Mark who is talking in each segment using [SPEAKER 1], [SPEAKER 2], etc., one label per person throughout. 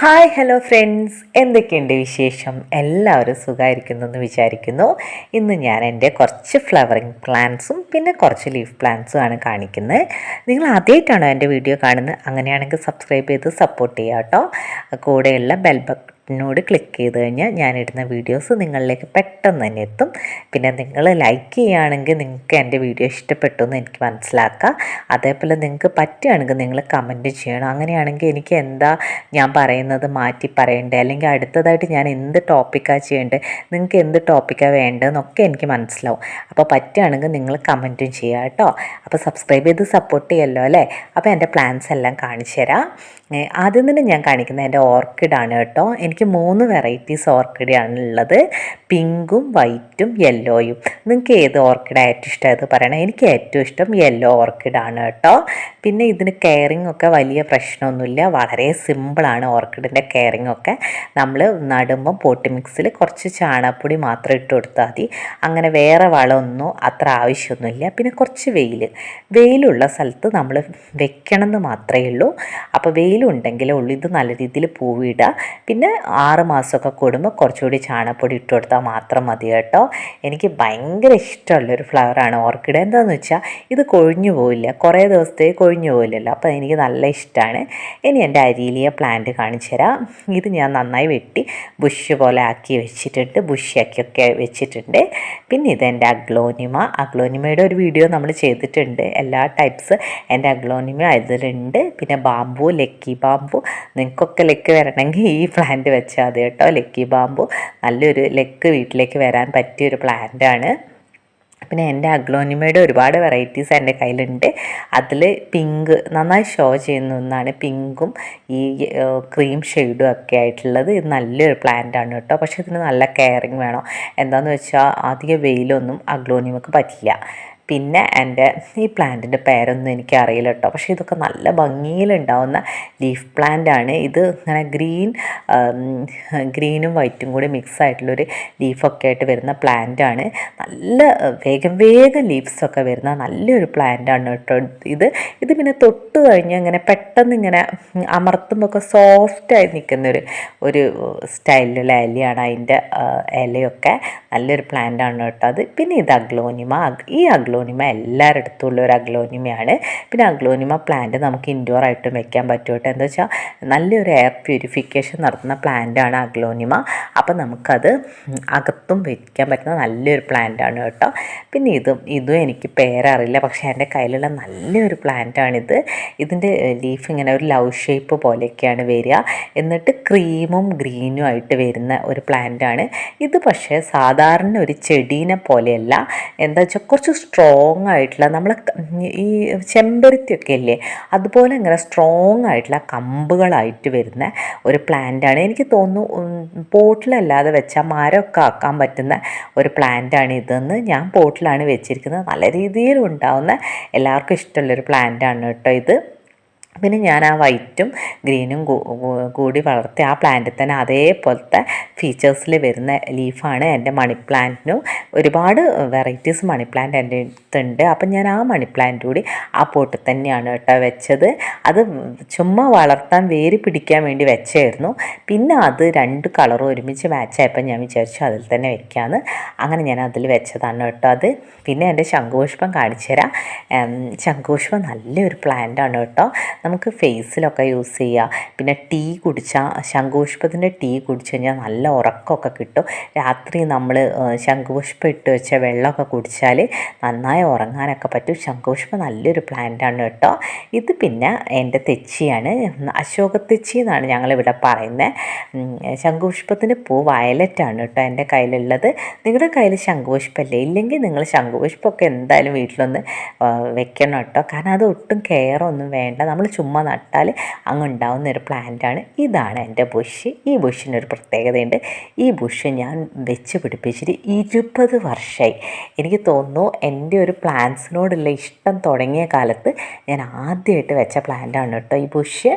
[SPEAKER 1] Hi hello friends എന്തൊക്കെയുണ്ട് വിശേഷം? എല്ലാവരും സുഖമായിരിക്കുന്നു എന്ന് വിചാരിക്കുന്നു. ഇന്ന് ഞാൻ എന്റെ കുറച്ച് ഫ്ലവറിങ് പ്ലാന്റ്സും പിന്നെ കുറച്ച് ലീഫ് പ്ലാന്റ്സും ആണ് കാണിക്കുന്നത്. നിങ്ങൾ ആദ്യമായിട്ടാണോ എന്റെ വീഡിയോ കാണുന്നത്? അങ്ങനെയാണെങ്കിൽ സബ്സ്ക്രൈബ് ചെയ്ത് സപ്പോർട്ട് ചെയ്യാം കേട്ടോ. കൂടെയുള്ള ബെൽ ബട്ടനോട് ക്ലിക്ക് ചെയ്ത് കഴിഞ്ഞാൽ ഞാനിടുന്ന വീഡിയോസ് നിങ്ങളിലേക്ക് പെട്ടെന്ന് തന്നെ എത്തും. പിന്നെ നിങ്ങൾ ലൈക്ക് ചെയ്യുകയാണെങ്കിൽ നിങ്ങൾക്ക് എന്റെ വീഡിയോ ഇഷ്ടപ്പെട്ടു എന്ന് എനിക്ക് മനസ്സിലാക്കാം. അതേപോലെ നിങ്ങൾക്ക് പറ്റുകയാണെങ്കിൽ നിങ്ങൾ കമന്റ് ചെയ്യണം. അങ്ങനെയാണെങ്കിൽ എനിക്ക് എന്താ ഞാൻ പറയുന്നത് മാറ്റി പറയണ്ടേ? അല്ലെങ്കിൽ അടുത്തതായിട്ട് ഞാൻ എന്ത് ടോപ്പിക്കാണ് ചെയ്യേണ്ടത് നിങ്ങൾക്ക് എന്ത് ടോപ്പിക്കാണ് വേണ്ടതെന്നൊക്കെ എനിക്ക് മനസ്സിലാവും. അപ്പോൾ പറ്റുകയാണെങ്കിൽ നിങ്ങൾ കമന്റും ചെയ്യുക കേട്ടോ. അപ്പോൾ സബ്സ്ക്രൈബ് ചെയ്ത് സപ്പോർട്ട് ചെയ്യല്ലോ അല്ലേ? അപ്പോൾ എന്റെ പ്ലാൻസ് എല്ലാം കാണിച്ചു തരാം. ആദ്യം തന്നെ ഞാൻ കാണിക്കുന്നത് എന്റെ ഓർക്കിഡാണ് കേട്ടോ. എനിക്ക് മൂന്ന് വെറൈറ്റീസ് ഓർക്കിഡാണ് ഉള്ളത് പിങ്കും വൈറ്റും യെല്ലോയും നിങ്ങൾക്ക് ഏത് ഓർക്കിഡ് ഏറ്റവും ഇഷ്ടമായത് പറയണം. എനിക്ക് ഏറ്റവും ഇഷ്ടം യെല്ലോ ഓർക്കിഡാണ് കേട്ടോ. പിന്നെ ഇതിന് കെയറിങ് ഒക്കെ വലിയ പ്രശ്നമൊന്നുമില്ല. വളരെ സിമ്പിളാണ് ഓർക്കിഡിന്റെ കെയറിങ് ഒക്കെ. നമ്മൾ നടുമ്പം പോട്ട് മിക്സിൽ കുറച്ച് ചാണകപ്പൊടി മാത്രം ഇട്ട് കൊടുത്താൽ മതി. അങ്ങനെ വേറെ വളമൊന്നും അത്ര ആവശ്യമൊന്നുമില്ല. പിന്നെ കുറച്ച് വെയിൽ വെയിലുള്ള സ്ഥലത്ത് നമ്മൾ വെക്കണമെന്ന് മാത്രമേ ഉള്ളൂ. അപ്പോൾ വെയിലുണ്ടെങ്കിലേ ഉള്ളൂ. ഇത് നല്ല രീതിയിൽ പൂവിടുക. പിന്നെ ആറ് മാസമൊക്കെ കൂടുമ്പോൾ കുറച്ചുകൂടി ചാണകപ്പൊടി ഇട്ട് കൊടുത്താൽ മാത്രം മതി കേട്ടോ. എനിക്ക് ഭയങ്കര ഇഷ്ടമുള്ളൊരു ഫ്ലവറാണ് ഓർക്കിഡ്. എന്താണെന്ന് വെച്ചാൽ ഇത് കൊഴിഞ്ഞു പോവില്ല. കുറേ ദിവസത്തേക്ക് കൊഴിഞ്ഞു പോവില്ലല്ലോ. അപ്പോൾ എനിക്ക് നല്ല ഇഷ്ടമാണ്. ഇനി എന്റെ അരീലിയ പ്ലാന്റ് കാണിച്ചു തരാം. ഇത് ഞാൻ നന്നായി വെട്ടി ബുഷ് പോലെ ആക്കി വെച്ചിട്ടുണ്ട്. ബുഷിയാക്കിയൊക്കെ വെച്ചിട്ടുണ്ട്. പിന്നെ ഇത് എന്റെ അഗ്ലോനിമ. അഗ്ലോനിമയുടെ ഒരു വീഡിയോ നമ്മൾ ചെയ്തിട്ടുണ്ട്. എല്ലാ ടൈപ്സ് എന്റെ അഗ്ലോനിമ ഇതിലുണ്ട് പിന്നെ ബാമ്പു ലക്കി ബാമ്പു. നിങ്ങൾക്കൊക്കെ ലക്ക് വരണമെങ്കിൽ ഈ പ്ലാന്റ് വെച്ചാൽ മതി കേട്ടോ. ലക്കി ബാമ്പു നല്ലൊരു ലെക്ക് വീട്ടിലേക്ക് വരാൻ പറ്റിയൊരു പ്ലാന്റാണ് പിന്നെ എന്റെ അഗ്ലോനിമയുടെ ഒരുപാട് വെറൈറ്റീസ് എന്റെ കയ്യിലുണ്ട്. അതിൽ പിങ്ക് നന്നായി ഷോ ചെയ്യുന്ന ഒന്നാണ് പിങ്കും ഈ ക്രീം ഷെയ്ഡും ഒക്കെ ആയിട്ടുള്ളത്. ഇത് നല്ലൊരു പ്ലാന്റ് ആണ് കേട്ടോ. പക്ഷേ ഇതിന് നല്ല കെയറിങ് വേണം. എന്താണെന്ന് വെച്ചാൽ അധികം വെയിലൊന്നും അഗ്ലോനിമക്ക് പറ്റില്ല. പിന്നെ എന്റെ ഈ പ്ലാന്റിന്റെ പേരൊന്നും എനിക്ക് അറിയില്ല കേട്ടോ. പക്ഷേ ഇതൊക്കെ നല്ല ഭംഗിയിലുണ്ടാവുന്ന ലീഫ് പ്ലാന്റ് ആണ് ഇത് ഇങ്ങനെ ഗ്രീൻ ഗ്രീനും വൈറ്റും കൂടി മിക്സ് ആയിട്ടുള്ളൊരു ലീഫൊക്കെ ആയിട്ട് വരുന്ന പ്ലാന്റ് ആണ് നല്ല വേഗം വേഗം ലീവ്സൊക്കെ വരുന്ന നല്ലൊരു പ്ലാന്റ് ആണ് കേട്ടോ ഇത്. ഇത് പിന്നെ തൊട്ട് കഴിഞ്ഞ് ഇങ്ങനെ പെട്ടെന്ന് ഇങ്ങനെ അമർത്തുമ്പോൾ ഒക്കെ സോഫ്റ്റായി നിൽക്കുന്നൊരു ഒരു സ്റ്റൈലിലുള്ള ഇലയാണ് അതിന്റെ ഇലയൊക്കെ. നല്ലൊരു പ്ലാന്റ് ആണ് കേട്ടോ അത്. പിന്നെ ഇത് അഗ്ലോനിമ ഈ ഈ അഗ്ലോനിമ എല്ലാവരുടെ അടുത്തും ഉള്ള ഒരു അഗ്ലോനിമയാണ്. പിന്നെ അഗ്ലോനിമ പ്ലാന്റ് നമുക്ക് ഇൻഡോർ ആയിട്ടും വെക്കാൻ പറ്റും കേട്ടോ. എന്താ വെച്ചാൽ നല്ലൊരു എയർ പ്യൂരിഫിക്കേഷൻ നടത്തുന്ന പ്ലാന്റാണ് ആണ് അഗ്ലോനിമ. അപ്പം നമുക്കത് അകത്തും വെക്കാൻ പറ്റുന്ന നല്ലൊരു പ്ലാന്റാണ് കേട്ടോ. പിന്നെ ഇതും ഇതും എനിക്ക് പേരറിയില്ല. പക്ഷേ എന്റെ കയ്യിലുള്ള നല്ലൊരു പ്ലാന്റാണിത് ഇതിന്റെ ലീഫ് ഇങ്ങനെ ഒരു ലവ് ഷേപ്പ് പോലെയൊക്കെയാണ് വരിക. എന്നിട്ട് ക്രീമും ഗ്രീനും ആയിട്ട് വരുന്ന ഒരു പ്ലാന്റാണ് ഇത് പക്ഷേ സാധാരണ ഒരു ചെടീനെ പോലെയല്ല. എന്താ വെച്ചാൽ കുറച്ച് സ്ട്രോങ് ആയിട്ടുള്ള നമ്മൾ ഈ ചെമ്പരത്തിയൊക്കെ അല്ലേ അതുപോലെ ഇങ്ങനെ സ്ട്രോങ് ആയിട്ടുള്ള കമ്പുകളായിട്ട് വരുന്ന ഒരു പ്ലാന്റാണ്. എനിക്ക് തോന്നുന്നു പോട്ടിലല്ലാതെ വെച്ചാൽ മരമൊക്കെ ആക്കാൻ പറ്റുന്ന ഒരു പ്ലാന്റാണ് ഇതെന്ന് ഞാൻ പോട്ടിലാണ് വെച്ചിരിക്കുന്നത്. നല്ല രീതിയിൽ ഉണ്ടാവുന്ന എല്ലാവർക്കും ഇഷ്ടമുള്ളൊരു പ്ലാന്റാണ് കേട്ടോ ഇത്. പിന്നെ ഞാൻ ആ വൈറ്റും ഗ്രീനും കൂടി വളർത്തി ആ പ്ലാന്റിൽ തന്നെ അതേപോലത്തെ ഫീച്ചേഴ്സിൽ വരുന്ന ലീഫാണ് എന്റെ മണി പ്ലാന്റിനും ഒരുപാട് വെറൈറ്റീസ് മണി പ്ലാന്റ് എന്റെ അടുത്തുണ്ട്. അപ്പം ഞാൻ ആ മണി പ്ലാന്റ് കൂടി ആ പോട്ടിൽ തന്നെയാണ് കേട്ടോ വെച്ചത്. അത് ചുമ്മാ വളർത്താൻ വേര് പിടിക്കാൻ വേണ്ടി വെച്ചായിരുന്നു. പിന്നെ അത് രണ്ട് കളറും ഒരുമിച്ച് മാച്ചായപ്പോൾ ഞാൻ വിചാരിച്ചു അതിൽ തന്നെ വെക്കാമെന്ന് അങ്ങനെ ഞാൻ അതിൽ വെച്ചതാണ് കേട്ടോ അത്. പിന്നെ എന്റെ ശംഖുപുഷ്പം കാണിച്ചു തരാം ശംഖുപുഷ്പം നല്ലൊരു പ്ലാന്റാണ് കേട്ടോ. നമുക്ക് ഫേസിലൊക്കെ യൂസ് ചെയ്യാം. പിന്നെ ടീ കുടിച്ചാൽ ശംഖുപുഷ്പത്തിന്റെ ടീ കുടിച്ചു കഴിഞ്ഞാൽ നല്ല ഉറക്കമൊക്കെ കിട്ടും. രാത്രി നമ്മൾ ശംഖുപുഷ്പം ഇട്ട് വെച്ച വെള്ളമൊക്കെ കുടിച്ചാൽ നന്നായി ഉറങ്ങാനൊക്കെ പറ്റും. ശംഖുപുഷ്പം നല്ലൊരു പ്ലാന്റാണ് കേട്ടോ. ഇത് പിന്നെ എന്റെ തെച്ചിയാണ്. അശോക തെച്ചി എന്നാണ് ഞങ്ങളിവിടെ പറയുന്നത് ശംഖുപുഷ്പത്തിന് പൂ വയലറ്റാണ് കേട്ടോ എന്റെ കയ്യിലുള്ളത്. നിങ്ങളുടെ കയ്യിൽ ശംഖുപുഷ്പമല്ലേ ഇല്ലെങ്കിൽ നിങ്ങൾ ശംഖുപുഷ്പമൊക്കെ എന്തായാലും വീട്ടിലൊന്ന് വെക്കണം കേട്ടോ. കാരണം അത് ഒട്ടും കെയർ ഒന്നും വേണ്ട. നമ്മൾ ചുമ്മാ നട്ടാൽ അങ്ങ് ഉണ്ടാവുന്ന ഒരു പ്ലാന്റാണ് ഇതാണ് എന്റെ ബുഷ് ഈ ബുഷിനൊരു പ്രത്യേകതയുണ്ട്. ഈ ബുഷ് ഞാൻ വെച്ച് പിടിപ്പിച്ചിട്ട് ഇരുപത് വർഷമായി എനിക്ക് തോന്നുന്നു എന്റെ ഒരു പ്ലാന്റ്സിനോടുള്ള ഇഷ്ടം തുടങ്ങിയ കാലത്ത് ഞാൻ ആദ്യമായിട്ട് വെച്ച പ്ലാന്റാണ് കേട്ടോ ഈ ബുഷ്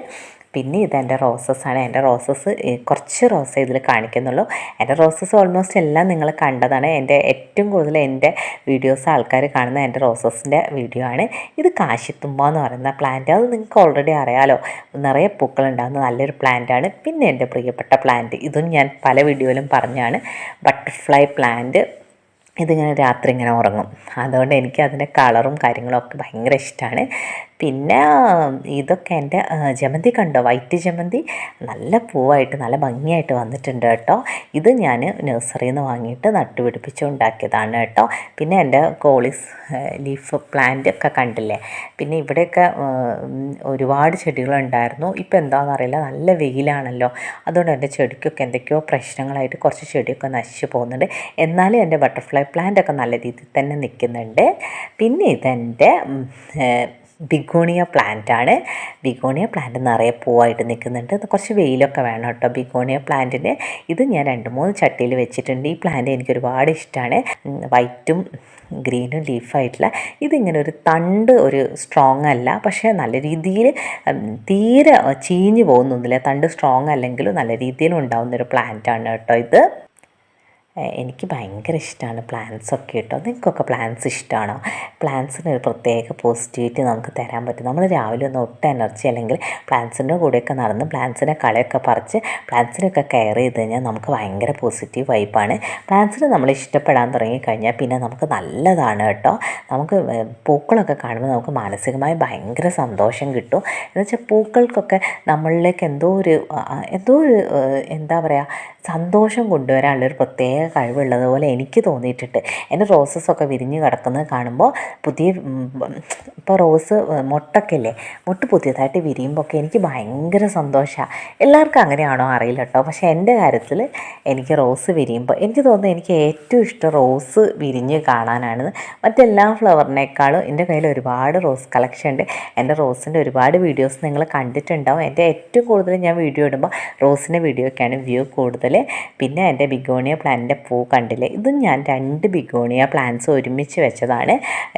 [SPEAKER 1] പിന്നെ ഇത് എന്റെ റോസസ് ആണ്. എന്റെ റോസസ് കുറച്ച് റോസ് ഇതിൽ കാണിക്കുന്നുള്ളൂ. എന്റെ റോസസ് ഓൾമോസ്റ്റ് എല്ലാം നിങ്ങൾ കണ്ടതാണ്. എന്റെ ഏറ്റവും കൂടുതൽ എന്റെ വീഡിയോസ് ആൾക്കാർ കാണുന്ന എന്റെ റോസസിന്റെ വീഡിയോ ആണ്. ഇത് കാശിത്തുമ്പ എന്ന് പറയുന്ന പ്ലാന്റ് അത് നിങ്ങൾക്ക് ഓൾറെഡി അറിയാലോ. നിറയെ പൂക്കളുണ്ടാകുന്ന നല്ലൊരു പ്ലാന്റ് ആണ്. പിന്നെ എന്റെ പ്രിയപ്പെട്ട പ്ലാന്റ് ഇതും ഞാൻ പല വീഡിയോയിലും പറഞ്ഞാണ്. ബട്ടർഫ്ലൈ പ്ലാന്റ് ഇതിങ്ങനെ രാത്രി ഇങ്ങനെ ഉറങ്ങും. അതുകൊണ്ട് എനിക്ക് അതിന്റെ കളറും കാര്യങ്ങളും ഒക്കെ ഭയങ്കര ഇഷ്ടമാണ് പിന്നെ ഇതൊക്കെ എന്റെ ജമന്തി കണ്ടോ? വൈറ്റ് ജമന്തി. നല്ല പൂവായിട്ട് നല്ല ഭംഗിയായിട്ട് വന്നിട്ടുണ്ട് കേട്ടോ. ഇത് ഞാൻ നഴ്സറിയിൽ നിന്ന് വാങ്ങിയിട്ട് നട്ടുപിടിപ്പിച്ച് ഉണ്ടാക്കിയതാണ് കേട്ടോ. പിന്നെ എന്റെ കോളിസ് ലീഫ് പ്ലാന്റ് ഒക്കെ കണ്ടില്ലേ? പിന്നെ ഇവിടെയൊക്കെ ഒരുപാട് ചെടികളുണ്ടായിരുന്നു. ഇപ്പം എന്താണെന്നറിയില്ല നല്ല വെയിലാണല്ലോ. അതുകൊണ്ട് എന്റെ ചെടിക്കൊക്കെ എന്തൊക്കെയോ പ്രശ്നങ്ങളായിട്ട് കുറച്ച് ചെടിയൊക്കെ നശിച്ചു പോകുന്നുണ്ട്. എന്നാലും എന്റെ ബട്ടർഫ്ലൈ പ്ലാന്റ് ഒക്കെ നല്ല രീതിയിൽ തന്നെ നിൽക്കുന്നുണ്ട്. പിന്നെ ഇതെന്റെ ബിഗോണിയ പ്ലാന്റ് ആണ് ബിഗോണിയ പ്ലാന്റ് നിറയെ പൂവായിട്ട് നിൽക്കുന്നുണ്ട്. കുറച്ച് വെയിലൊക്കെ വേണം കേട്ടോ ബിഗോണിയ പ്ലാന്റിന്. ഇത് ഞാൻ രണ്ട് മൂന്ന് ചട്ടിയിൽ വെച്ചിട്ടുണ്ട്. ഈ പ്ലാന്റ് എനിക്ക് ഒരുപാട് ഇഷ്ടമാണ് വൈറ്റും ഗ്രീനും ലീഫായിട്ടുള്ള. ഇതിങ്ങനെ ഒരു തണ്ട് ഒരു സ്ട്രോങ് അല്ല. പക്ഷേ നല്ല രീതിയിൽ തീരെ ചീഞ്ഞു പോകുന്നൊന്നുമില്ല. തണ്ട് സ്ട്രോങ് അല്ലെങ്കിലും നല്ല രീതിയിൽ ഉണ്ടാകുന്ന ഒരു പ്ലാന്റാണ് കേട്ടോ ഇത്. എനിക്ക് ഭയങ്കര ഇഷ്ടമാണ് പ്ലാൻസൊക്കെ കേട്ടോ. നിങ്ങൾക്കൊക്കെ പ്ലാന്റ്സ് ഇഷ്ടമാണോ പ്ലാന്റ്സിന് ഒരു പ്രത്യേക പോസിറ്റിവിറ്റി നമുക്ക് തരാൻ പറ്റും. നമ്മൾ രാവിലെ ഒന്ന് ഒട്ടും എനർജി അല്ലെങ്കിൽ പ്ലാന്റ്സിന്റെ കൂടെയൊക്കെ നടന്ന് പ്ലാന്റ്സിനെ കളയൊക്കെ പറിച്ച് പ്ലാന്റ്സിനൊക്കെ കെയർ ചെയ്ത് കഴിഞ്ഞാൽ നമുക്ക് ഭയങ്കര പോസിറ്റീവ് വൈബാണ് പ്ലാന്റ്സിന് നമ്മൾ ഇഷ്ടപ്പെടാൻ തുടങ്ങിക്കഴിഞ്ഞാൽ പിന്നെ നമുക്ക് നല്ലതാണ് കേട്ടോ. നമുക്ക് പൂക്കളൊക്കെ കാണുമ്പോൾ നമുക്ക് മാനസികമായി ഭയങ്കര സന്തോഷം കിട്ടും. എന്നുവെച്ചാൽ പൂക്കൾക്കൊക്കെ നമ്മളിലേക്ക് എന്തോ ഒരു എന്തോ ഒരു എന്താ പറയുക സന്തോഷം കൊണ്ടുവരാനുള്ളൊരു പ്രത്യേക കഴിവുള്ളതുപോലെ എനിക്ക് തോന്നിയിട്ടുണ്ട്. എന്റെ റോസസൊക്കെ വിരിഞ്ഞ് കിടക്കുന്നത് കാണുമ്പോൾ പുതിയ ഇപ്പോൾ റോസ് മുട്ടക്കല്ലേ മുട്ട് പുതിയതായിട്ട് വിരിയുമ്പോൾ ഒക്കെ എനിക്ക് ഭയങ്കര സന്തോഷമാണ് എല്ലാവർക്കും അങ്ങനെയാണോ അറിയില്ല കേട്ടോ. പക്ഷേ എന്റെ കാര്യത്തിൽ എനിക്ക് റോസ് വിരിയുമ്പോൾ എനിക്ക് തോന്നുന്നത് എനിക്ക് ഏറ്റവും ഇഷ്ടം റോസ് വിരിഞ്ഞ് കാണാനാണ്. മറ്റെല്ലാ ഫ്ലവറിനേക്കാളും എന്റെ കയ്യിൽ ഒരുപാട് റോസ് കളക്ഷൻ ഉണ്ട്. എന്റെ റോസിന്റെ ഒരുപാട് വീഡിയോസ് നിങ്ങൾ കണ്ടിട്ടുണ്ടാവും. എന്റെ ഏറ്റവും കൂടുതൽ ഞാൻ വീഡിയോ ഇടുമ്പോൾ റോസിന്റെ വീഡിയോ ഒക്കെയാണ് വ്യൂ കൂടുതൽ പിന്നെ എന്റെ ബിഗോണിയ പ്ലാന്റിന്റെ പൂ കണ്ടില്ലേ? ഇതും ഞാൻ രണ്ട് ബിഗോണിയ പ്ലാന്റ്സ് ഒരുമിച്ച് വെച്ചതാണ്.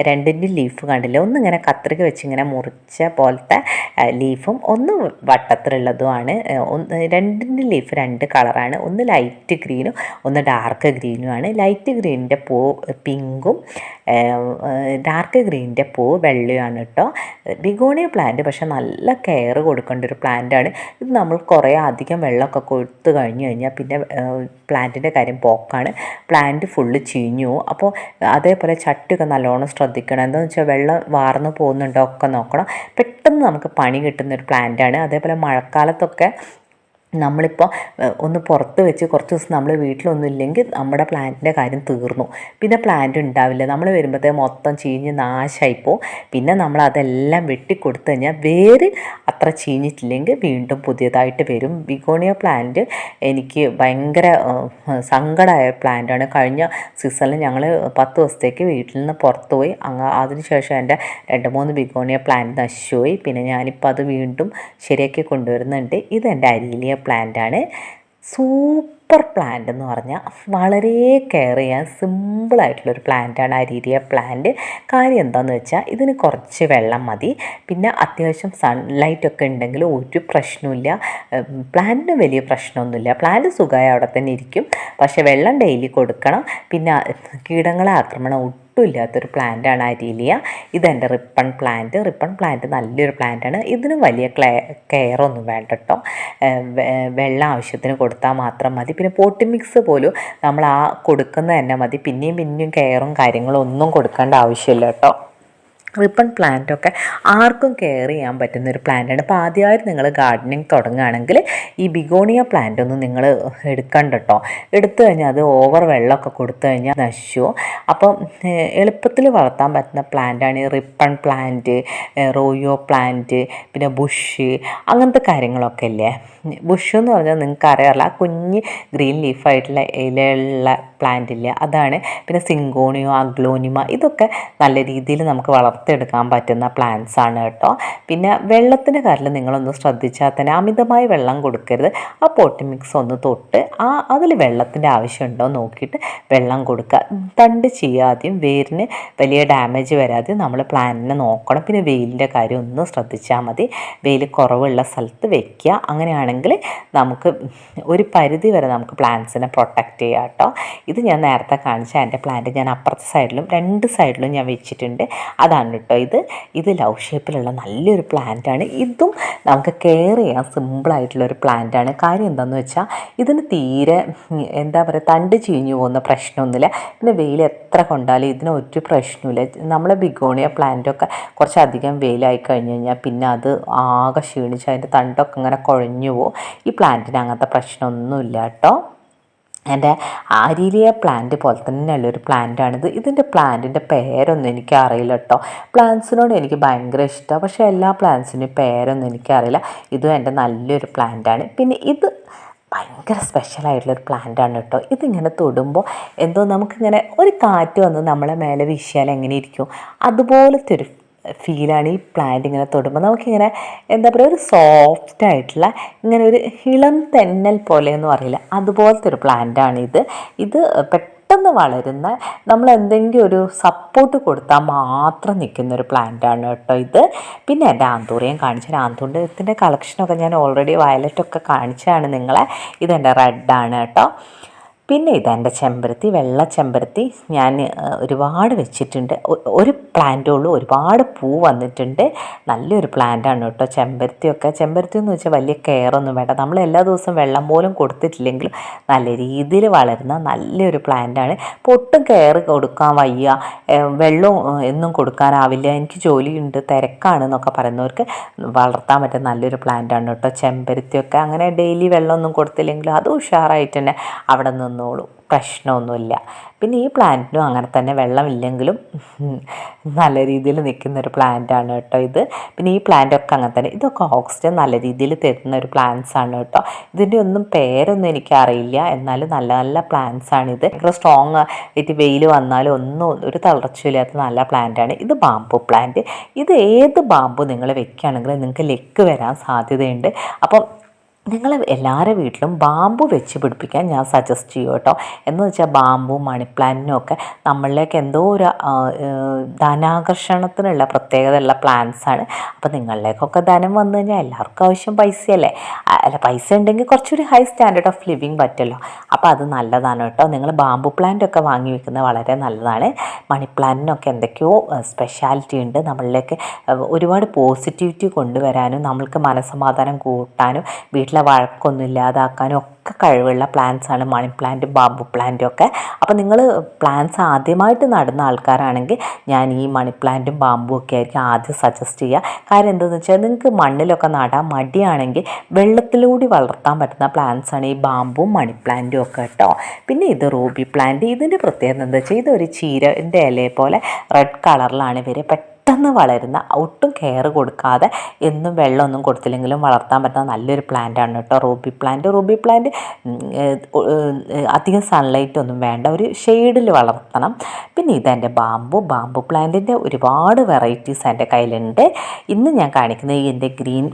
[SPEAKER 1] രണ്ടിന്റെ ലീഫ് കണ്ടില്ലേ? ഒന്നിങ്ങനെ കത്രിക വെച്ച് ഇങ്ങനെ മുറിച്ച പോലത്തെ ലീഫും ഒന്ന് വട്ടത്തിലുള്ളതുമാണ്. ഒന്ന് രണ്ടിന്റെ ലീഫ് രണ്ട് കളറാണ്. ഒന്ന് ലൈറ്റ് ഗ്രീനും ഒന്ന് ഡാർക്ക് ഗ്രീനുമാണ്. ലൈറ്റ് ഗ്രീനിന്റെ പൂ പിങ്കും ഡാർക്ക് ഗ്രീനിന്റെ പൂ വെള്ളയാണ് കേട്ടോ ബിഗോണിയ പ്ലാന്റ് പക്ഷെ നല്ല കെയർ കൊടുക്കേണ്ട ഒരു പ്ലാന്റാണ് ഇത് നമ്മൾ കുറേ അധികം വെള്ളമൊക്കെ കൊടുത്തു കഴിഞ്ഞു കഴിഞ്ഞാൽ പിന്നെ പ്ലാന്റിന്റെ കാര്യം പോക്കാണ്. പ്ലാന്റ് ഫുള്ള് ചീഞ്ഞു അപ്പോൾ അതേപോലെ ചട്ടിയൊക്കെ നല്ലോണം ശ്രദ്ധിക്കണം. എന്താണെന്ന് വെച്ചാൽ വെള്ളം വാർന്നു പോകുന്നുണ്ടോ ഒക്കെ നോക്കണം. പെട്ടെന്ന് നമുക്ക് പണി കിട്ടുന്ന ഒരു പ്ലാന്റാണ് അതേപോലെ മഴക്കാലത്തൊക്കെ നമ്മളിപ്പോൾ ഒന്ന് പുറത്ത് വെച്ച് കുറച്ച് ദിവസം നമ്മൾ വീട്ടിലൊന്നും ഇല്ലെങ്കിൽ നമ്മുടെ പ്ലാന്റിന്റെ കാര്യം തീർന്നു. പിന്നെ പ്ലാന്റ് ഉണ്ടാവില്ല. നമ്മൾ വരുമ്പോഴത്തേ മൊത്തം ചീഞ്ഞ് നാശമായിപ്പോൾ പിന്നെ നമ്മൾ അതെല്ലാം വെട്ടിക്കൊടുത്തു കഴിഞ്ഞാൽ വേര് അത്ര ചീഞ്ഞിട്ടില്ലെങ്കിൽ വീണ്ടും പുതിയതായിട്ട് വരും. ബിഗോണിയ പ്ലാന്റ് എനിക്ക് ഭയങ്കര സങ്കടമായ പ്ലാന്റാണ് കഴിഞ്ഞ സീസണിൽ ഞങ്ങൾ പത്ത് ദിവസത്തേക്ക് വീട്ടിൽ നിന്ന് പുറത്ത് പോയി. അങ്ങ് അതിനുശേഷം എന്റെ രണ്ട് മൂന്ന് ബിഗോണിയ പ്ലാന്റ് നശിച്ചുപോയി. പിന്നെ ഞാനിപ്പോൾ അത് വീണ്ടും ശരിയാക്കി കൊണ്ടുവരുന്നുണ്ട്. ഇതെന്റെ അരീലിയ പ്ലാന്റാണ്. സൂപ്പർ പ്ലാന്റ് എന്ന് പറഞ്ഞാൽ വളരെ കെയർ ചെയ്യാൻ സിമ്പിളായിട്ടുള്ളൊരു പ്ലാന്റാണ് അരീരിയ പ്ലാന്റ്. കാര്യം എന്താണെന്ന് വെച്ചാൽ ഇതിന് കുറച്ച് വെള്ളം മതി. പിന്നെ അത്യാവശ്യം സൺലൈറ്റ് ഒക്കെ ഉണ്ടെങ്കിൽ ഒരു പ്രശ്നമില്ല പ്ലാന്റിന് വലിയ പ്രശ്നമൊന്നുമില്ല. പ്ലാന്റ് സുഖമായി അവിടെ തന്നെ ഇരിക്കും. പക്ഷേ വെള്ളം ഡെയിലി കൊടുക്കണം. പിന്നെ കീടങ്ങളെ ആക്രമണം ഒട്ടുമില്ലാത്തൊരു പ്ലാന്റാണ് അരീലിയ. ഇതെന്റെ റിപ്പൺ പ്ലാന്റ്. റിപ്പൺ പ്ലാന്റ് നല്ലൊരു പ്ലാന്റാണ്. ഇതിന് വലിയ ക്ലേ കെയറൊന്നും വേണ്ട കേട്ടോ വെള്ളം ആവശ്യത്തിന് കൊടുത്താൽ മാത്രം മതി. പിന്നെ പോട്ടി മിക്സ് പോലും നമ്മൾ ആ കൊടുക്കുന്നത് തന്നെ മതി. പിന്നെയും പിന്നെയും കെയറും കാര്യങ്ങളും ഒന്നും കൊടുക്കേണ്ട ആവശ്യമില്ല കേട്ടോ. റിപ്പൺ പ്ലാന്റൊക്കെ ആർക്കും കെയർ ചെയ്യാൻ പറ്റുന്ന ഒരു പ്ലാന്റാണ് അപ്പോൾ ആദ്യമായിട്ട് നിങ്ങൾ ഗാർഡനിങ് തുടങ്ങുകയാണെങ്കിൽ ഈ ബിഗോണിയ പ്ലാന്റ് ഒന്നും നിങ്ങൾ എടുക്കണ്ട കേട്ടോ എടുത്തു കഴിഞ്ഞാൽ അത് ഓവർ വെള്ളമൊക്കെ കൊടുത്തു കഴിഞ്ഞാൽ നശിച്ചു അപ്പം എളുപ്പത്തിൽ വളർത്താൻ പറ്റുന്ന പ്ലാന്റാണ് ഈ റിപ്പൺ പ്ലാന്റ് റോയോ പ്ലാന്റ് പിന്നെ ബുഷ് അങ്ങനത്തെ കാര്യങ്ങളൊക്കെ ഇല്ലേ? ബുഷ് എന്ന് പറഞ്ഞാൽ നിങ്ങൾക്ക് അറിയാറില്ല കുഞ്ഞ് ഗ്രീൻ ലീഫായിട്ടുള്ള ഇലയുള്ള പ്ലാന്റ് ഇല്ല. അതാണ് പിന്നെ സിങ്കോണിയോ അഗ്ലോനിമ ഇതൊക്കെ നല്ല രീതിയിൽ നമുക്ക് വളർത്തിയെടുക്കാൻ പറ്റുന്ന പ്ലാന്റ്സ് ആണ് കേട്ടോ. പിന്നെ വെള്ളത്തിന്റെ കാര്യത്തിൽ നിങ്ങളൊന്ന് ശ്രദ്ധിച്ചാൽ തന്നെ അമിതമായി വെള്ളം കൊടുക്കരുത്. ആ പോട്ടി മിക്സ് ഒന്ന് തൊട്ട് ആ അതിൽ വെള്ളത്തിന്റെ ആവശ്യമുണ്ടോ നോക്കിയിട്ട് വെള്ളം കൊടുക്കുക. തണ്ട് ചെയ്യാതെയും വേരിന് വലിയ ഡാമേജ് വരാതെയും നമ്മൾ പ്ലാന്റിനെ നോക്കണം. പിന്നെ വെയിലിന്റെ കാര്യം ഒന്ന് ശ്രദ്ധിച്ചാൽ മതി. വെയിൽ കുറവുള്ള സ്ഥലത്ത് വെക്കുക. അങ്ങനെയാണെങ്കിൽ നമുക്ക് ഒരു പരിധി വരെ നമുക്ക് പ്ലാന്റ്സിനെ പ്രൊട്ടക്റ്റ് ചെയ്യാം കേട്ടോ. ഇത് ഞാൻ നേരത്തെ കാണിച്ച എന്റെ പ്ലാന്റ് ഞാൻ അപ്പുറത്തെ സൈഡിലും രണ്ട് സൈഡിലും ഞാൻ വെച്ചിട്ടുണ്ട്. അതാണ് കേട്ടോ ഇത്. ഇത് ലവ് ഷേപ്പിലുള്ള നല്ലൊരു പ്ലാന്റാണ് ഇതും നമുക്ക് കെയർ ചെയ്യാൻ സിമ്പിളായിട്ടുള്ളൊരു പ്ലാന്റാണ് കാര്യം എന്താണെന്ന് വെച്ചാൽ ഇതിന് തീരെ എന്താ പറയുക തണ്ട് ചീഞ്ഞു പോകുന്ന പ്രശ്നമൊന്നുമില്ല. പിന്നെ വെയിൽ എത്ര കൊണ്ടാലും ഇതിന് ഒരു പ്രശ്നമില്ല നമ്മളെ ബിഗോണിയ പ്ലാന്റൊക്കെ കുറച്ചധികം വെയിലായി കഴിഞ്ഞ് കഴിഞ്ഞാൽ പിന്നെ അത് ആകെ ക്ഷീണിച്ച് അതിന്റെ തണ്ടൊക്കെ ഇങ്ങനെ കുഴഞ്ഞു പോകും. ഈ പ്ലാന്റിന് അങ്ങനത്തെ പ്രശ്നമൊന്നുമില്ല കേട്ടോ എന്റെ ആരീലിയ പ്ലാന്റ് പോലെ തന്നെയുള്ളൊരു പ്ലാന്റാണിത് ഇതിന്റെ പ്ലാന്റിന്റെ പേരൊന്നും എനിക്ക് അറിയില്ല കേട്ടോ പ്ലാന്റ്സിനോട് എനിക്ക് ഭയങ്കര ഇഷ്ടമാണ് പക്ഷേ എല്ലാ പ്ലാന്റ്സിനും പേരൊന്നും എനിക്കറിയില്ല. ഇതും എന്റെ നല്ലൊരു പ്ലാന്റാണ് പിന്നെ ഇത് ഭയങ്കര സ്പെഷ്യലായിട്ടുള്ളൊരു പ്ലാന്റാണ് കേട്ടോ ഇതിങ്ങനെ തൊടുമ്പോൾ എന്തോ നമുക്കിങ്ങനെ ഒരു കാറ്റ് വന്ന് നമ്മളെ മേലെ വീശിയാൽ എങ്ങനെ ഇരിക്കും? അതുപോലത്തെ ഒരു ഫീലാണ് ഈ പ്ലാന്റ് ഇങ്ങനെ തൊടുമ്പോൾ നമുക്കിങ്ങനെ എന്താ പറയുക ഒരു സോഫ്റ്റ് ആയിട്ടുള്ള ഇങ്ങനെ ഒരു ഇളം തെന്നൽ പോലെ എന്ന് പറയില്ല അതുപോലത്തെ ഒരു പ്ലാന്റാണ് ഇത്. ഇത് പെട്ടെന്ന് വളരുന്ന നമ്മൾ എന്തെങ്കിലും ഒരു സപ്പോർട്ട് കൊടുത്താൽ മാത്രം നിൽക്കുന്ന ഒരു പ്ലാന്റാണ് കേട്ടോ ഇത്. പിന്നെ എന്റെ ആന്തൂറിയം കാണിച്ചു ആന്തൂറിയത്തിന്റെ കളക്ഷനൊക്കെ ഞാൻ ഓൾറെഡി വയലറ്റൊക്കെ കാണിച്ചതാണ് നിങ്ങളെ. ഇതെന്റെ റെഡാണ് കേട്ടോ. പിന്നെ ഇതെന്റെ ചെമ്പരത്തി വെള്ള ചെമ്പരത്തി ഞാൻ ഒരുപാട് വെച്ചിട്ടുണ്ട്. ഒരു പ്ലാന്റേ ഉള്ളൂ. ഒരുപാട് പൂ വന്നിട്ടുണ്ട്. നല്ലൊരു പ്ലാന്റാണ് കേട്ടോ ചെമ്പരത്തിയൊക്കെ. ചെമ്പരത്തി എന്ന് വെച്ചാൽ വലിയ കെയറൊന്നും വേണ്ട. നമ്മൾ എല്ലാ ദിവസവും വെള്ളം പോലും കൊടുത്തിട്ടില്ലെങ്കിലും നല്ല രീതിയിൽ വളരുന്ന നല്ലൊരു പ്ലാന്റാണ് പൊട്ടും കെയർ കൊടുക്കാൻ വയ്യ. വെള്ളവും എന്നും കൊടുക്കാനാവില്ല. എനിക്ക് ജോലിയുണ്ട് തിരക്കാണ് എന്നൊക്കെ പറയുന്നവർക്ക് വളർത്താൻ പറ്റുന്ന നല്ലൊരു പ്ലാന്റാണ് കേട്ടോ ചെമ്പരത്തിയൊക്കെ. അങ്ങനെ ഡെയിലി വെള്ളമൊന്നും കൊടുത്തില്ലെങ്കിലും അത് ഉഷാറായിട്ട് തന്നെ അവിടെ നിന്ന് നിന്നോളും പ്രശ്നമൊന്നുമില്ല. പിന്നെ ഈ പ്ലാന്റിനും അങ്ങനെ തന്നെ വെള്ളമില്ലെങ്കിലും നല്ല രീതിയിൽ നിൽക്കുന്ന ഒരു പ്ലാന്റാണ് കേട്ടോ ഇത്. പിന്നെ ഈ പ്ലാന്റൊക്കെ അങ്ങനെ തന്നെ ഇതൊക്കെ ഓക്സിജൻ നല്ല രീതിയിൽ തരുന്ന ഒരു പ്ലാന്റ്സ് ആണ് കേട്ടോ. ഇതിന്റെ ഒന്നും പേരൊന്നും എനിക്കറിയില്ല. എന്നാലും നല്ല നല്ല പ്ലാന്റ്സ് ആണ് ഇത് ഭയങ്കര സ്ട്രോങ് ആയിട്ട് വെയിൽ വന്നാലും ഒന്നും ഒരു തളർച്ചയില്ലാത്ത നല്ല പ്ലാന്റാണ്. ഇത് ബാമ്പു പ്ലാന്റ്. ഇത് ഏത് ബാമ്പു നിങ്ങൾ വെക്കുകയാണെങ്കിലും നിങ്ങൾക്ക് ലെക്ക് വരാൻ സാധ്യതയുണ്ട്. അപ്പം നിങ്ങൾ എല്ലാവരുടെ വീട്ടിലും ബാമ്പു വെച്ച് പിടിപ്പിക്കാൻ ഞാൻ സജസ്റ്റ് ചെയ്യും കേട്ടോ. എന്ന് വെച്ചാൽ ബാമ്പു മണിപ്ലാന്റിനും ഒക്കെ നമ്മളിലേക്ക് എന്തോ ഒരു ധനാകർഷണത്തിനുള്ള പ്രത്യേകതയുള്ള ഉള്ള ആണ്. അപ്പോൾ നിങ്ങളിലേക്കൊക്കെ ധനം വന്നു കഴിഞ്ഞാൽ എല്ലാവർക്കും ആവശ്യം പൈസയല്ലേ? അല്ല പൈസ ഉണ്ടെങ്കിൽ കുറച്ചൊരു ഹൈ സ്റ്റാൻഡേർഡ് ഓഫ് ലിവിങ് പറ്റുമല്ലോ അപ്പോൾ അത് നല്ലതാണ് കേട്ടോ. നിങ്ങൾ ബാമ്പു പ്ലാന്റ് ഒക്കെ വാങ്ങി വെക്കുന്നത് വളരെ നല്ലതാണ്. മണി പ്ലാന്റിനൊക്കെ എന്തൊക്കെയോ സ്പെഷ്യാലിറ്റി ഉണ്ട്. നമ്മളിലേക്ക് ഒരുപാട് പോസിറ്റിവിറ്റി കൊണ്ടുവരാനും നമ്മൾക്ക് മനസ്സമാധാനം കൂട്ടാനും വീട്ടിൽ വീട്ടിലെ വഴക്കൊന്നും ഇല്ലാതാക്കാനും ഒക്കെ കഴിവുള്ള പ്ലാന്റ്സ് ആണ് മണി പ്ലാന്റ് ബാബു പ്ലാന്റും ഒക്കെ. അപ്പോൾ നിങ്ങൾ പ്ലാന്റ്സ് ആദ്യമായിട്ട് നടുന്ന ആൾക്കാരാണെങ്കിൽ ഞാൻ ഈ മണി പ്ലാന്റും ബാമ്പും ഒക്കെ ആയിരിക്കും ആദ്യം സജസ്റ്റ് ചെയ്യുക കാര്യം എന്താണെന്ന് വെച്ചാൽ നിങ്ങൾക്ക് മണ്ണിലൊക്കെ നടാൻ മടിയാണെങ്കിൽ വെള്ളത്തിലൂടെ വളർത്താൻ പറ്റുന്ന പ്ലാന്റ്സ് ആണ് ഈ ബാമ്പും മണി പ്ലാന്റും ഒക്കെ കേട്ടോ പിന്നെ ഇത് റൂബി പ്ലാന്റ് ഇതിന്റെ പ്രത്യേകത എന്താ വെച്ചാൽ ഇതൊരു ചീരന്റെ ഇലയെ പോലെ റെഡ് കളറിലാണ് ഇവർ പെട്ടെന്ന് പെട്ടെന്ന് വളരുന്ന ഒട്ടും കെയർ കൊടുക്കാതെ എന്നും വെള്ളമൊന്നും കൊടുത്തില്ലെങ്കിലും വളർത്താൻ പറ്റുന്ന നല്ലൊരു പ്ലാന്റാണ് കേട്ടോ. റൂബി പ്ലാന്റ് റൂബി പ്ലാന്റ് അധികം സൺലൈറ്റ് ഒന്നും വേണ്ട. ഒരു ഷെയ്ഡിൽ വളർത്തണം. പിന്നെ ഇതെന്റെ ബാമ്പു ബാമ്പു പ്ലാന്റിന്റെ ഒരുപാട് വെറൈറ്റീസ് എന്റെ കയ്യിലുണ്ട്. ഇന്ന് ഞാൻ കാണിക്കുന്നത് ഈ എന്റെ ഗ്രീൻ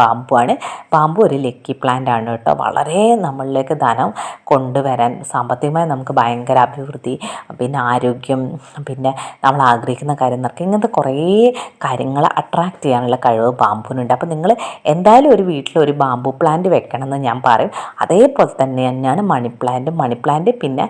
[SPEAKER 1] ബാമ്പു ആണ്. ബാമ്പു ഒരു ലക്കി പ്ലാന്റ് ആണ് കേട്ടോ. വളരെ നമ്മളിലേക്ക് ധനം കൊണ്ടുവരാൻ സാമ്പത്തികമായി നമുക്ക് ഭയങ്കര അഭിവൃദ്ധി പിന്നെ ആരോഗ്യം പിന്നെ നമ്മൾ ആഗ്രഹിക്കുന്ന കാര്യം എന്നൊക്കെ ഇങ്ങനത്തെ കുറേ കാര്യങ്ങൾ അട്രാക്റ്റ് ചെയ്യാനുള്ള കഴിവ് ബാമ്പുവിനുണ്ട്. അപ്പോൾ നിങ്ങൾ എന്തായാലും ഒരു വീട്ടിൽ ഒരു ബാമ്പു പ്ലാന്റ് വെക്കണമെന്ന് ഞാൻ പറയും. അതേപോലെ തന്നെ തന്നെയാണ് മണി പ്ലാന്റ് മണി പ്ലാന്റ് പിന്നെ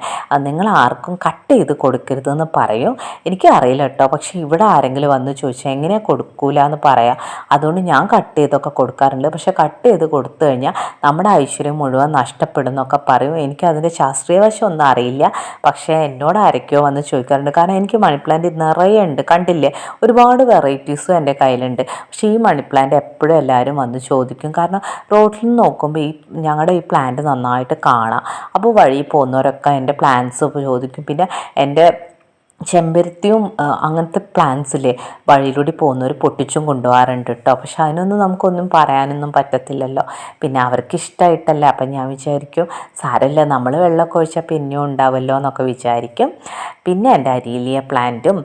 [SPEAKER 1] നിങ്ങൾ ആർക്കും കട്ട് ചെയ്ത് കൊടുക്കരുതെന്ന് പറയും. എനിക്ക് അറിയില്ല കേട്ടോ. പക്ഷേ ഇവിടെ ആരെങ്കിലും വന്ന് ചോദിച്ചാൽ എങ്ങനെയാണ് കൊടുക്കൂല എന്ന് പറയാം. അതുകൊണ്ട് ഞാൻ കട്ട് ചെയ്തൊക്കെ കൊടുക്കാറുണ്ട്. പക്ഷേ കട്ട് ചെയ്ത് കൊടുത്തു കഴിഞ്ഞാൽ നമ്മുടെ ഐശ്വര്യം മുഴുവൻ നഷ്ടപ്പെടുന്നൊക്കെ പറയും. എനിക്ക് അതിന്റെ ശാസ്ത്രീയ വശം ഒന്നും അറിയില്ല. പക്ഷേ എന്നോട് ആരൊക്കെയോ വന്ന് ചോദിക്കാറുണ്ട്. കാരണം എനിക്ക് മണി പ്ലാന്റ് നിറയെ ഉണ്ട്. കണ്ടില്ലേ? ഒരു ഒരുപാട് വെറൈറ്റീസും എന്റെ കയ്യിലുണ്ട്. പക്ഷേ ഈ മണി പ്ലാന്റ് എപ്പോഴും എല്ലാവരും വന്ന് ചോദിക്കും. കാരണം റോഡിൽ നിന്ന് നോക്കുമ്പോൾ ഈ ഞങ്ങളുടെ ഈ പ്ലാന്റ് നന്നായിട്ട് കാണാം. അപ്പോൾ വഴി പോകുന്നവരൊക്കെ എന്റെ പ്ലാന്റ്സ് ചോദിക്കും. പിന്നെ എന്റെ ചെമ്പരത്തിയും അങ്ങനത്തെ പ്ലാന്റ്സില്ലേ വഴിയിലൂടെ പോകുന്നവർ പൊട്ടിച്ചും കൊണ്ടുപോകാറുണ്ട് കേട്ടോ പക്ഷെ അതിനൊന്നും നമുക്കൊന്നും പറയാനൊന്നും പറ്റത്തില്ലല്ലോ. പിന്നെ അവർക്ക് ഇഷ്ടമായിട്ടല്ല അപ്പം ഞാൻ വിചാരിക്കും സാരമില്ല നമ്മൾ വെള്ളമൊക്കെ ഒഴിച്ചാൽ പിന്നെയും ഉണ്ടാവുമല്ലോ എന്നൊക്കെ വിചാരിക്കും. പിന്നെ എന്റെ അരീലിയ പ്ലാന്റും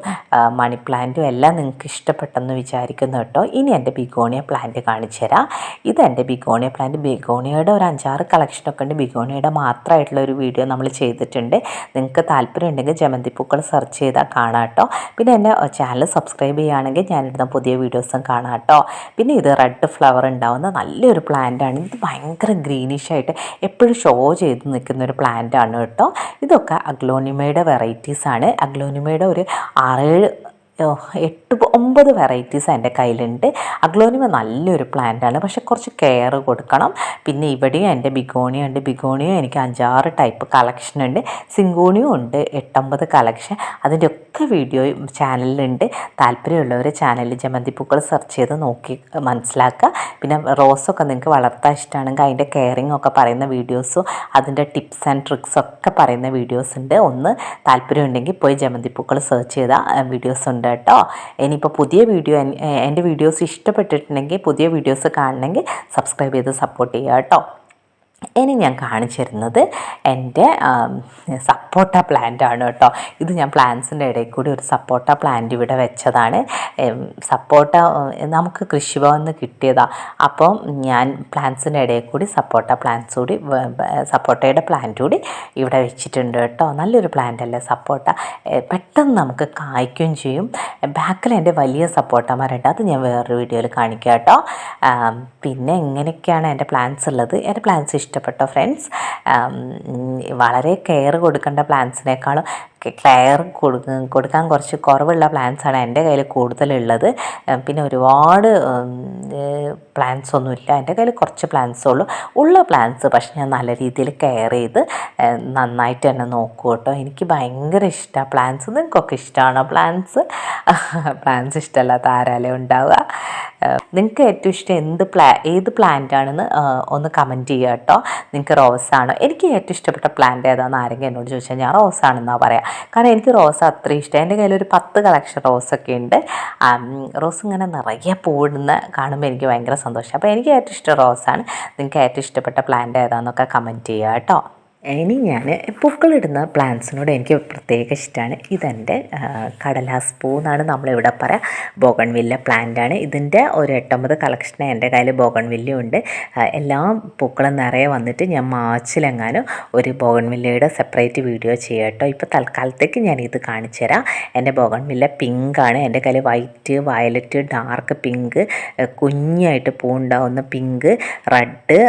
[SPEAKER 1] മണി പ്ലാന്റും എല്ലാം നിങ്ങൾക്ക് ഇഷ്ടപ്പെട്ടെന്ന് വിചാരിക്കുന്നു കേട്ടോ ഇനി എന്റെ ബിഗോണിയ പ്ലാന്റ് കാണിച്ചു തരാം. ഇത് എന്റെ ബിഗോണിയ പ്ലാന്റ് ബിഗോണിയയുടെ ഒരു അഞ്ചാറ് കളക്ഷനൊക്കെ ഉണ്ട്. ബിഗോണിയയുടെ മാത്രമായിട്ടുള്ള ഒരു വീഡിയോ നമ്മൾ ചെയ്തിട്ടുണ്ട്. നിങ്ങൾക്ക് താല്പര്യം ഉണ്ടെങ്കിൽ ജമന്തി പൂക്കൾ സെർച്ച് ചെയ്താൽ കാണാം കേട്ടോ പിന്നെ എന്റെ ചാനൽ സബ്സ്ക്രൈബ് ചെയ്യുകയാണെങ്കിൽ ഞാനിടുന്ന പുതിയ വീഡിയോസും കാണാം കേട്ടോ പിന്നെ ഇത് റെഡ് ഫ്ലവർ ഉണ്ടാവുന്ന നല്ലൊരു പ്ലാന്റ് ആണ്. ഇത് ഭയങ്കര ഗ്രീനിഷ് ആയിട്ട് എപ്പോഴും ഷോ ചെയ്ത് നിൽക്കുന്ന ഒരു പ്ലാന്റ് ആണ് കേട്ടോ ഇതൊക്കെ അഗ്ലോണിമയുടെ വെറൈറ്റീസാണ് അഗ്ലോണിമയുടെ ഒരു ആറേഴ് എട്ട് ഒമ്പത് വെറൈറ്റീസ് എന്റെ കയ്യിലുണ്ട്. അഗ്ലോണിമ നല്ലൊരു പ്ലാന്റാണ് പക്ഷെ കുറച്ച് കെയർ കൊടുക്കണം. പിന്നെ ഇവിടെയും എന്റെ ബിഗോണിയ ഉണ്ട്. ബിഗോണിയ എനിക്ക് അഞ്ചാറ് ടൈപ്പ് കളക്ഷൻ ഉണ്ട്. സിങ്കോണിയും ഉണ്ട്. എട്ടൊമ്പത് കളക്ഷൻ അതിന്റെ ഒക്കെ വീഡിയോ ചാനലിലുണ്ട് താല്പര്യമുള്ളവർ ചാനലിൽ ജമന്തി പൂക്കൾ സെർച്ച് ചെയ്ത് നോക്കി മനസ്സിലാക്കുക. പിന്നെ റോസൊക്കെ നിങ്ങൾക്ക് വളർത്താൻ ഇഷ്ടമാണെങ്കിൽ അതിന്റെ കെയറിങ് ഒക്കെ പറയുന്ന വീഡിയോസും അതിന്റെ ടിപ്സ് ആൻഡ് ട്രിക്സ് ഒക്കെ പറയുന്ന വീഡിയോസ് ഉണ്ട്. ഒന്ന് താല്പര്യം ഉണ്ടെങ്കിൽ പോയി ജമന്തി പൂക്കൾ സെർച്ച് ചെയ്താൽ വീഡിയോസ് ഉണ്ട്. കേട്ടോ. ഇനിയിപ്പോൾ പുതിയ വീഡിയോ എന്റെ വീഡിയോസ് ഇഷ്ടപ്പെട്ടിട്ടുണ്ടെങ്കിൽ പുതിയ വീഡിയോസ് കാണണമെങ്കിൽ സബ്സ്ക്രൈബ് ചെയ്ത് സപ്പോർട്ട് ചെയ്യുക കേട്ടോ. ഇനി ഞാൻ കാണിച്ചു തരുന്നത് എന്റെ സപ്പോട്ട പ്ലാന്റ് ആണ് കേട്ടോ. ഇത് ഞാൻ പ്ലാന്റ്സിന്റെ ഇടയിൽ കൂടി ഒരു സപ്പോട്ട പ്ലാന്റ് ഇവിടെ വെച്ചതാണ്. സപ്പോട്ട നമുക്ക് കൃഷിഭവനിൽ നിന്ന് കിട്ടിയതാണ് അപ്പം ഞാൻ പ്ലാന്റ്സിന്റെ ഇടയിൽ കൂടി സപ്പോട്ട പ്ലാന്റ്സ് കൂടി സപ്പോട്ടയുടെ പ്ലാന്റ് കൂടി ഇവിടെ വെച്ചിട്ടുണ്ട് കേട്ടോ. നല്ലൊരു പ്ലാന്റ് അല്ലേ സപ്പോട്ട. പെട്ടെന്ന് നമുക്ക് കായ്ക്കുകയും ചെയ്യും. ബാക്കിൽ എന്റെ വലിയ സപ്പോട്ട മരമുണ്ട് അത് ഞാൻ വേറൊരു വീഡിയോയിൽ കാണിക്കാം കേട്ടോ. പിന്നെ ഇങ്ങനെയൊക്കെയാണ് എന്റെ പ്ലാന്റ്സ് ഉള്ളത്? എന്റെ പ്ലാന്റ്സ് ഇഷ്ടപ്പെട്ടോ ഫ്രണ്ട്സ് വളരെ കെയർ കൊടുക്കേണ്ട പ്ലാന്റ്സിനേക്കാളും കെയർ കൊടുക്കാൻ കുറച്ച് കുറവുള്ള പ്ലാൻസാണ് എന്റെ കയ്യിൽ കൂടുതലുള്ളത്. പിന്നെ ഒരുപാട് പ്ലാന്റ്സ് ഒന്നുമില്ല. എന്റെ കയ്യിൽ കുറച്ച് പ്ലാൻസേ ഉള്ളൂ. ഉള്ള പ്ലാന്റ്സ് പക്ഷെ ഞാൻ നല്ല രീതിയിൽ കെയർ ചെയ്ത് നന്നായിട്ട് തന്നെ നോക്കും കേട്ടോ. എനിക്ക് ഭയങ്കര ഇഷ്ടമാണ് പ്ലാന്റ്സ് നിങ്ങൾക്കൊക്കെ ഇഷ്ടമാണോ പ്ലാന്റ്സ് പ്ലാന്റ്സ് ഇഷ്ടമല്ലാത്ത ആരാലേ ഉണ്ടാവുക? നിങ്ങൾക്ക് ഏറ്റവും ഇഷ്ടം എന്ത് പ്ലാ ഏത് പ്ലാന്റ് ആണെന്ന് ഒന്ന് കമന്റ് ചെയ്യുക കേട്ടോ. നിങ്ങൾക്ക് റോസാണോ എനിക്ക് ഏറ്റവും ഇഷ്ടപ്പെട്ട പ്ലാന്റ് ഏതാണെന്ന് ആരെങ്കിലും എന്നോട് ചോദിച്ചാൽ ഞാൻ റോസാണെന്നാണ് പറയാം. കാരണം എനിക്ക് റോസ് അത്രയും ഇഷ്ടം. എന്റെ കയ്യിൽ ഒരു പത്ത് കളക്ഷൻ റോസൊക്കെ ഉണ്ട്. റോസ് ഇങ്ങനെ നിറയെ പൂടുന്ന കാണുമ്പോൾ എനിക്ക് ഭയങ്കര സന്തോഷം. അപ്പോൾ എനിക്ക് ഏറ്റവും ഇഷ്ടം റോസാണ്. നിങ്ങൾക്ക് ഏറ്റവും ഇഷ്ടപ്പെട്ട പ്ലാന്റ് ഏതാണെന്നൊക്കെ കമന്റ് ചെയ്യുക കേട്ടോ. ഇനി ഞാൻ പൂക്കളിടുന്ന പ്ലാന്റ്സിനോട് എനിക്ക് പ്രത്യേക ഇഷ്ടമാണ് ഇതെന്റെ കടലാസ് പൂ എന്നാണ് നമ്മളിവിടെ പറയാം. ബോഗൺവില്ല പ്ലാന്റാണ്. ഇതിന്റെ ഒരു എട്ടൊമ്പത് കളക്ഷൻ എന്റെ കയ്യിൽ ബോഗൺവില്ല ഉണ്ട്. എല്ലാ പൂക്കളും നിറയെ വന്നിട്ട് ഞാൻ മാച്ചിലെങ്ങാനും ഒരു ബോഗൺവില്ലയുടെ സെപ്പറേറ്റ് വീഡിയോ ചെയ്യാം കേട്ടോ. ഇപ്പോൾ തൽക്കാലത്തേക്ക് ഞാൻ ഇത് കാണിച്ചു തരാം. എന്റെ ബോഗൺവില്ല പിങ്കാണ്. എന്റെ കയ്യിൽ വൈറ്റ് വയലറ്റ് ഡാർക്ക് പിങ്ക് കുഞ്ഞായിട്ട് പൂ ഉണ്ടാവുന്ന പിങ്ക് റെഡ്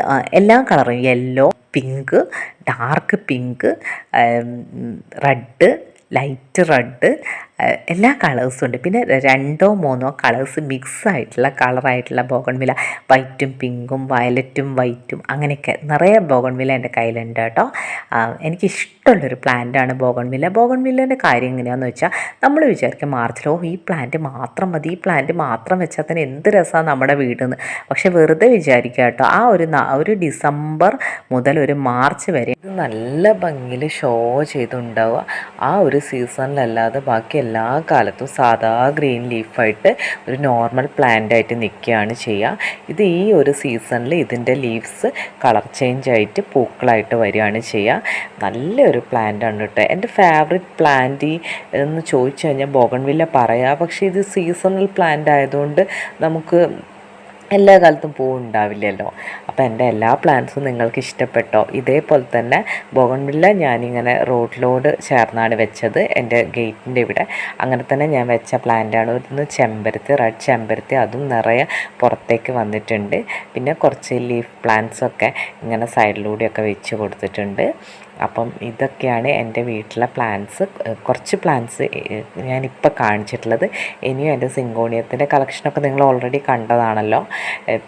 [SPEAKER 1] എല്ലാ കളറും yellow pink dark pink red light red എല്ലാ കളേഴ്സും ഉണ്ട്. പിന്നെ രണ്ടോ മൂന്നോ കളേഴ്സ് മിക്സ് ആയിട്ടുള്ള കളറായിട്ടുള്ള ബോഗൺവില വൈറ്റും പിങ്കും വയലറ്റും വൈറ്റും അങ്ങനെയൊക്കെ നിറയെ ബോഗൺവില എന്റെ കയ്യിലുണ്ട് കേട്ടോ. എനിക്കിഷ്ടമുള്ളൊരു പ്ലാന്റാണ് ബോഗൺവില ബോഗൺവില്ലേന്റെ കാര്യം എങ്ങനെയാണെന്ന് വെച്ചാൽ നമ്മൾ വിചാരിക്കും മാർച്ചിൽ ഓ ഈ പ്ലാന്റ് മാത്രം മതി ഈ പ്ലാന്റ് മാത്രം വെച്ചാൽ തന്നെ എന്ത് രസമാണ് നമ്മുടെ വീടെന്ന്. പക്ഷെ വെറുതെ വിചാരിക്കുക കേട്ടോ. ആ ഒരു ഒരു ഡിസംബർ മുതൽ ഒരു മാർച്ച് വരെ നല്ല ഭംഗിയിൽ ഷോ ചെയ്തുണ്ടാവുക. ആ ഒരു സീസണിലല്ലാതെ ബാക്കി എല്ലാ കാലത്തും സാധാ ഗ്രീൻ ലീഫായിട്ട് ഒരു നോർമൽ പ്ലാന്റ് ആയിട്ട് നിൽക്കുകയാണ് ചെയ്യുക. ഇത് ഈ ഒരു സീസണിൽ ഇതിന്റെ ലീവ്സ് കളർ ചേഞ്ച് ആയിട്ട് പൂക്കളായിട്ട് വരികയാണ് ചെയ്യുക. നല്ലൊരു പ്ലാന്റ് ആണ് കേട്ടോ. എന്റെ ഫേവറേറ്റ് പ്ലാന്റ് എന്ന് ചോദിച്ചു കഴിഞ്ഞാൽ ബോഗൺവില്ല പറയാം. പക്ഷേ ഇത് സീസണൽ പ്ലാന്റ് ആയതുകൊണ്ട് നമുക്ക് എല്ലാ കാലത്തും പൂ ഉണ്ടാവില്ലല്ലോ അപ്പോൾ എന്റെ എല്ലാ പ്ലാന്റ്സും നിങ്ങൾക്ക് ഇഷ്ടപ്പെട്ടോ? ഇതേപോലെ തന്നെ ബോഗൺവില്ല ഞാനിങ്ങനെ റോഡിലോട് ചേർന്നാണ് വെച്ചത്. എന്റെ ഗേറ്റിന്റെ ഇവിടെ. അങ്ങനെ തന്നെ ഞാൻ വെച്ച പ്ലാന്റാണ് ഒന്ന് ചെമ്പരത്തി റെഡ് ചെമ്പരത്തി അതും നിറയെ പുറത്തേക്ക് വന്നിട്ടുണ്ട്. പിന്നെ കുറച്ച് ലീഫ് പ്ലാന്റ്സൊക്കെ ഇങ്ങനെ സൈഡിലൂടെയൊക്കെ വെച്ച് കൊടുത്തിട്ടുണ്ട്. അപ്പം ഇതൊക്കെയാണ് എന്റെ വീട്ടിലെ പ്ലാന്റ്സ് കുറച്ച് പ്ലാന്റ്സ് ഞാനിപ്പോൾ കാണിച്ചിട്ടുള്ളത്. ഇനിയും എന്റെ സിങ്കോണിയത്തിന്റെ കളക്ഷനൊക്കെ നിങ്ങൾ ഓൾറെഡി കണ്ടതാണല്ലോ.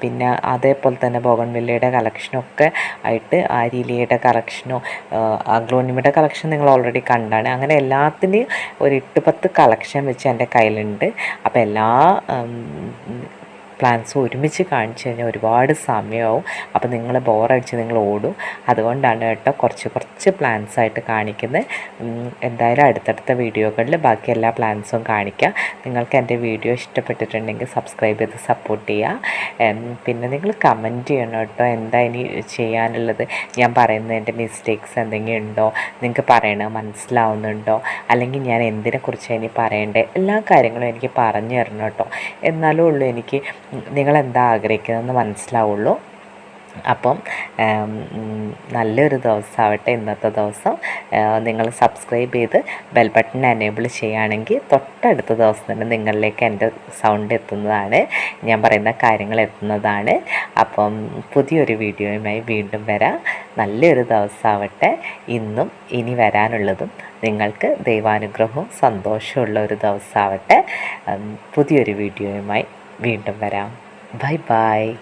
[SPEAKER 1] പിന്നെ അതേപോലെ തന്നെ ബോഗൺവില്ലയുടെ കളക്ഷനൊക്കെ ആയിട്ട് ആരിലിയുടെ കളക്ഷനോ അഗ്ലോണിമയുടെ കളക്ഷൻ നിങ്ങൾ ഓൾറെഡി കണ്ടാണ്. അങ്ങനെ എല്ലാത്തിന്റെയും ഒരു എട്ട് പത്ത് കളക്ഷൻ വെച്ച് എന്റെ കയ്യിലുണ്ട്. അപ്പോൾ എല്ലാ പ്ലാൻസും ഒരുമിച്ച് കാണിച്ചു കഴിഞ്ഞാൽ ഒരുപാട് സമയമാവും. അപ്പോൾ നിങ്ങൾ ബോറടിച്ച് നിങ്ങൾ ഓടും. അതുകൊണ്ടാണ് കേട്ടോ കുറച്ച് കുറച്ച് പ്ലാൻസ് ആയിട്ട് കാണിക്കുന്നത് എന്തായാലും അടുത്തടുത്ത വീഡിയോകളിൽ ബാക്കി എല്ലാ പ്ലാൻസും കാണിക്കാം. നിങ്ങൾക്ക് എന്റെ വീഡിയോ ഇഷ്ടപ്പെട്ടിട്ടുണ്ടെങ്കിൽ സബ്സ്ക്രൈബ് ചെയ്ത് സപ്പോർട്ട് ചെയ്യുക പിന്നെ നിങ്ങൾ കമന്റ് ചെയ്യണം കേട്ടോ. എന്താ ഇനി ചെയ്യാനുള്ളത്? ഞാൻ പറയുന്നതിന്റെ മിസ്റ്റേക്സ് എന്തെങ്കിലും ഉണ്ടോ നിങ്ങൾക്ക് പറയണത് മനസ്സിലാവുന്നുണ്ടോ? അല്ലെങ്കിൽ ഞാൻ എന്തിനെക്കുറിച്ച് ഇനി പറയേണ്ടത്? എല്ലാ കാര്യങ്ങളും എനിക്ക് പറഞ്ഞു തരണം കേട്ടോ. എന്നാലേ ഉള്ളൂ എനിക്ക് നിങ്ങളെന്താ ആഗ്രഹിക്കുന്നതെന്ന് മനസ്സിലാവുള്ളൂ. അപ്പം നല്ലൊരു ദിവസമാവട്ടെ ഇന്നത്തെ ദിവസം. നിങ്ങൾ സബ്സ്ക്രൈബ് ചെയ്ത് ബെൽ ബട്ടൺ എനേബിൾ ചെയ്യുകയാണെങ്കിൽ തൊട്ടടുത്ത ദിവസം തന്നെ നിങ്ങളിലേക്ക് എന്റെ സൗണ്ട് എത്തുന്നതാണ്. ഞാൻ പറയുന്ന കാര്യങ്ങൾ എത്തുന്നതാണ്. അപ്പം പുതിയൊരു വീഡിയോയുമായി വീണ്ടും വരാം. നല്ലൊരു ദിവസമാവട്ടെ. ഇന്നും ഇനി വരാനുള്ളതും നിങ്ങൾക്ക് ദൈവാനുഗ്രഹവും സന്തോഷമുള്ള ഒരു ദിവസമാവട്ടെ. പുതിയൊരു വീഡിയോയുമായി വീണ്ടും വരാം. Bye bye.